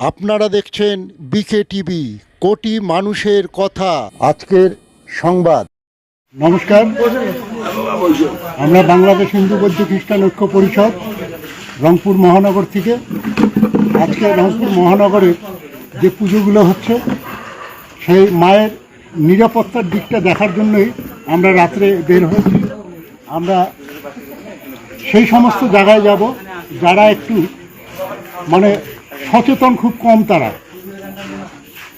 আপনারা দেখছেন বিকে টিভি, কোটি মানুষের কথা। আজকের সংবাদ। নমস্কার। আমরা বাংলাদেশ হিন্দু বৌদ্ধ খ্রিস্টান ঐক্য পরিষদ, রংপুর মহানগর থেকে। আজকে রংপুর মহানগরের যে পুজোগুলো হচ্ছে, সেই মায়ের নিরাপত্তার দিকটা দেখার জন্যই আমরা রাত্রে বের হয়েছি। আমরা সেই সমস্ত জায়গায় যাব, যারা একটু মানে সচেতন খুব কম তারা।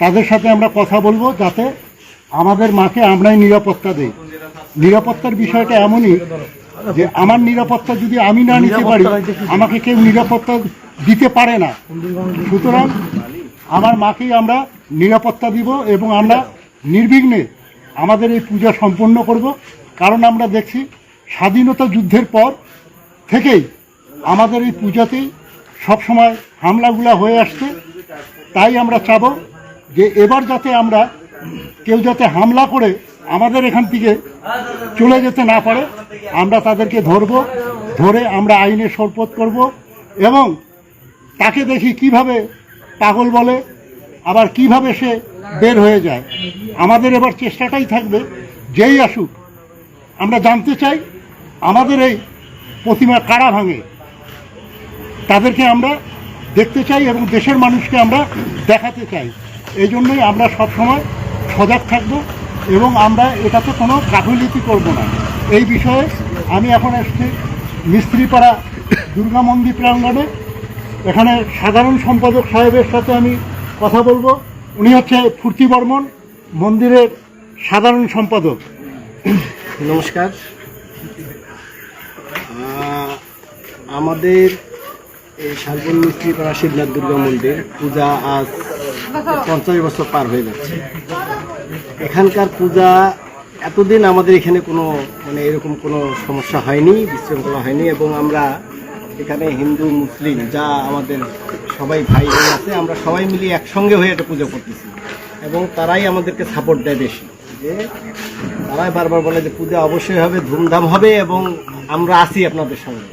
তাদের সাথে আমরা কথা বলব যাতে আমাদের মাকে আমরাই নিরাপত্তা দেই। নিরাপত্তার বিষয়টা এমনই যে আমার নিরাপত্তা যদি আমি না নিতে পারি আমাকে কেউ নিরাপত্তা দিতে পারে না। সুতরাং আমার মাকেই আমরা নিরাপত্তা দিব এবং আমরা নির্বিঘ্নে আমাদের এই পূজা সম্পন্ন করব। কারণ আমরা দেখছি স্বাধীনতা যুদ্ধের পর থেকেই আমাদের এই পূজাতেই সবসময় হামলাগুলা হয়ে আসছে, তাই আমরা চাব যে এবার যাতে আমরা কেউ যাতে হামলা করে আমাদের এখান থেকে চলে যেতে না পারে, আমরা তাদেরকে ধরব, ধরে আমরা আইনে সরপত করব এবং তাকে দেখি কীভাবে পাগল বলে, আবার কীভাবে সে বের হয়ে যায়। আমাদের এবার চেষ্টাটাই থাকবে যেই আসুক। আমরা জানতে চাই, আমাদের এই প্রতিমা কারা ভাঙে? তাদেরকে আমরা দেখতে চাই এবং দেশের মানুষকে আমরা দেখাতে চাই। এই জন্যই আমরা সবসময় সজাগ থাকব এবং আমরা এটাতে কোনো গাফিলতি করব না। এই বিষয়ে আমি এখন এসছি মিস্ত্রিপাড়া দুর্গা মন্দির প্রাঙ্গণে। এখানে সাধারণ সম্পাদক সাহেবের সাথে আমি কথা বলব। উনি হচ্ছে ফুর্তি বর্মন মন্দিরের সাধারণ সম্পাদক। নমস্কার। আমাদের এই শালবন মিস্ত্রিপাড়া শিবনাথ দুর্গা মন্দির, পূজা আজ পঞ্চাশ বছর পার হয়ে যাচ্ছে। এখানকার পূজা এতদিন আমাদের এখানে কোনো মানে এরকম কোনো সমস্যা হয়নি, বিশৃঙ্খলা হয়নি, এবং আমরা এখানে হিন্দু, মুসলিম, যা আমাদের সবাই ভাই বোন আছে, আমরা সবাই মিলে একসঙ্গে হয়ে এটা পুজো করতেছি। এবং তারাই আমাদেরকে সাপোর্ট দেয় বেশি। যে তারাই বারবার বলে যে পূজা অবশ্যই হবে, ধুমধাম হবে, এবং আমরা আছি আপনাদের সঙ্গে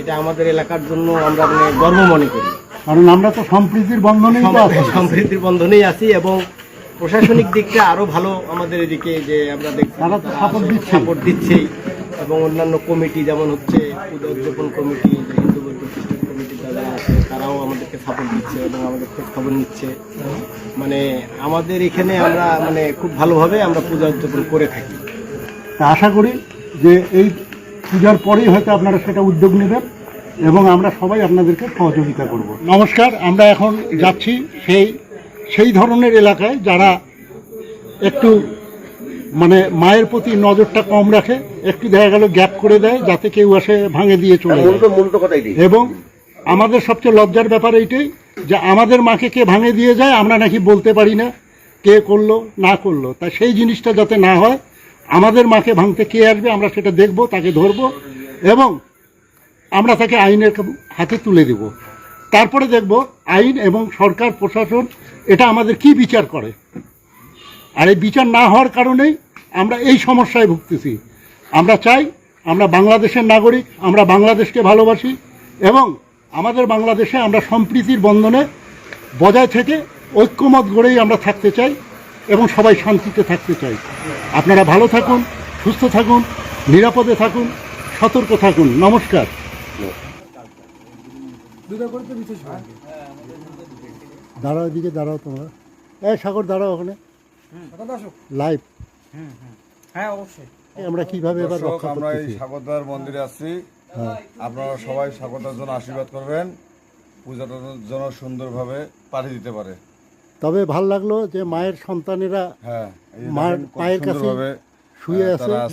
এটা আমাদের এলাকার জন্য আমরা মানে গর্ব মনে করি। কারণ আমরা তো সম্প্রীতির বন্ধনেই সম্প্রীতির বন্ধনেই আছি এবং প্রশাসনিক দিকটা আরও ভালো আমাদের এদিকে যে আমরা দেখছি। সাপোর্ট দিচ্ছেই। এবং অন্যান্য কমিটি যেমন হচ্ছে পূজা উদযাপন কমিটি হিন্দু কমিটি যারা আছে তারাও আমাদেরকে সাপোর্ট দিচ্ছে এবং আমাদের খোঁজ খবর নিচ্ছে। মানে আমাদের এখানে আমরা মানে খুব ভালোভাবে আমরা পূজা উদযাপন করে থাকি। আশা করি যে এই পূজার পরেই হয়তো আপনারা সেটা উদ্যোগ নেবেন এবং আমরা সবাই আপনাদেরকে সহযোগিতা করব। নমস্কার আমরা এখন যাচ্ছি সেই সেই ধরনের এলাকায় যারা একটু মানে মায়ের প্রতি নজরটা কম রাখে একটু দেখা গেল গ্যাপ করে দেয় যাতে কেউ আসে ভাঙে দিয়ে চলে এবং আমাদের সবচেয়ে লজ্জার ব্যাপার এইটাই যে আমাদের মাকে কে ভাঙে দিয়ে যায় আমরা নাকি বলতে পারি না কে করল না করল। তা সেই জিনিসটা যাতে না হয় আমাদের মাকে ভাঙতে কে আসবে, আমরা সেটা দেখব, তাকে ধরবো, এবং আমরা তাকে আইনের হাতে তুলে দেব। তারপরে দেখব আইন এবং সরকার, প্রশাসন, এটা আমাদের কি বিচার করে? আর এই বিচার না হওয়ার কারণেই আমরা এই সমস্যায় ভুগতেছি। আমরা চাই আমরা বাংলাদেশের নাগরিক, আমরা বাংলাদেশকে ভালোবাসি, এবং আমাদের বাংলাদেশে আমরা সম্প্রীতির বন্ধনে বজায় থেকে ঐক্যমত গড়েই আমরা থাকতে চাই, এবং সবাই শান্তিতে থাকতে চাই। আপনারা ভালো থাকুন সুস্থ থাকুন নিরাপদে থাকুন সতর্ক থাকুন। নমস্কার। দাঁড়াও এদিকে দাঁড়াও তোমরা। এই সাগর দাঁড়াও ওখানে। লাইভ হ্যাঁ অবশ্যই। আমরা কীভাবে এবার রক্ষা আমরা এই স্বাগতার মন্দিরে আসছি। আপনারা সবাই স্বাগতার জন্য আশীর্বাদ করবেন। পূজাটা যেন সুন্দরভাবে পাঠিয়ে দিতে পারে। তবে ভালো লাগল যে মায়ের সন্তানেরা হ্যাঁ পায়ের কাছে শুয়ে আছে। তারা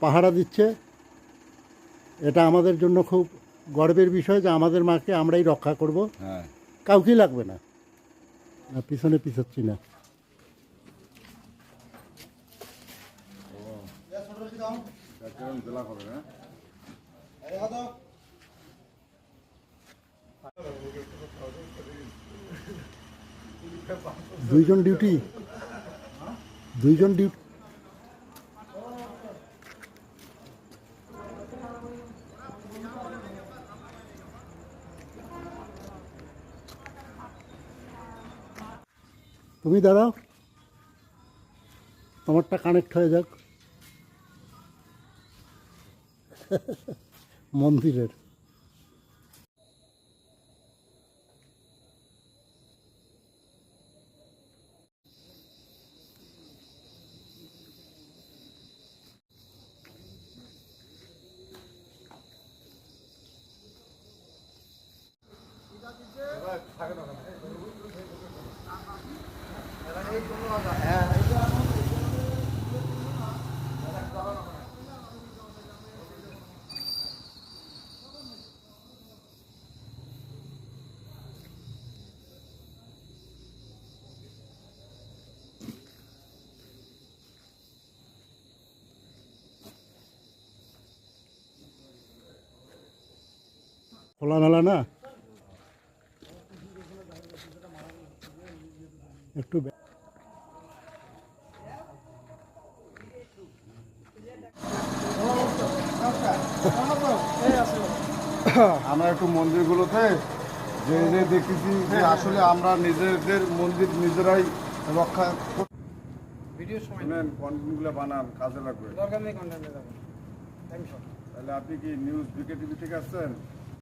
পাহারা দিচ্ছে এটা আমাদের জন্য খুব গর্বের বিষয় যে আমাদের মাকে আমরাই রক্ষা করব। হ্যাঁ। কাউকেই লাগবে না। না, পিছনে পিছাচ্ছি না। দুইজন ডিউটি দুইজন ডিউটি তুমি দাঁড়াও। তোমারটা কানেক্ট হয়ে যাক। মন্দিরের। খোলা মেলা না? একটু আমরা একটু মন্দিরগুলোতে যে যে দেখতেছি যে আসলে আমরা নিজেদের মন্দির নিজেরাই রক্ষা কর- ভিডিও সময় শুনেন কন্টেন্টগুলো বানান কাজে লাগবে। দরকার নেই কন্টেন্টে যাব টাইম শর্ট তাহলে আপনি কি নিউজ বিকে টিভি থেকে আসছেন?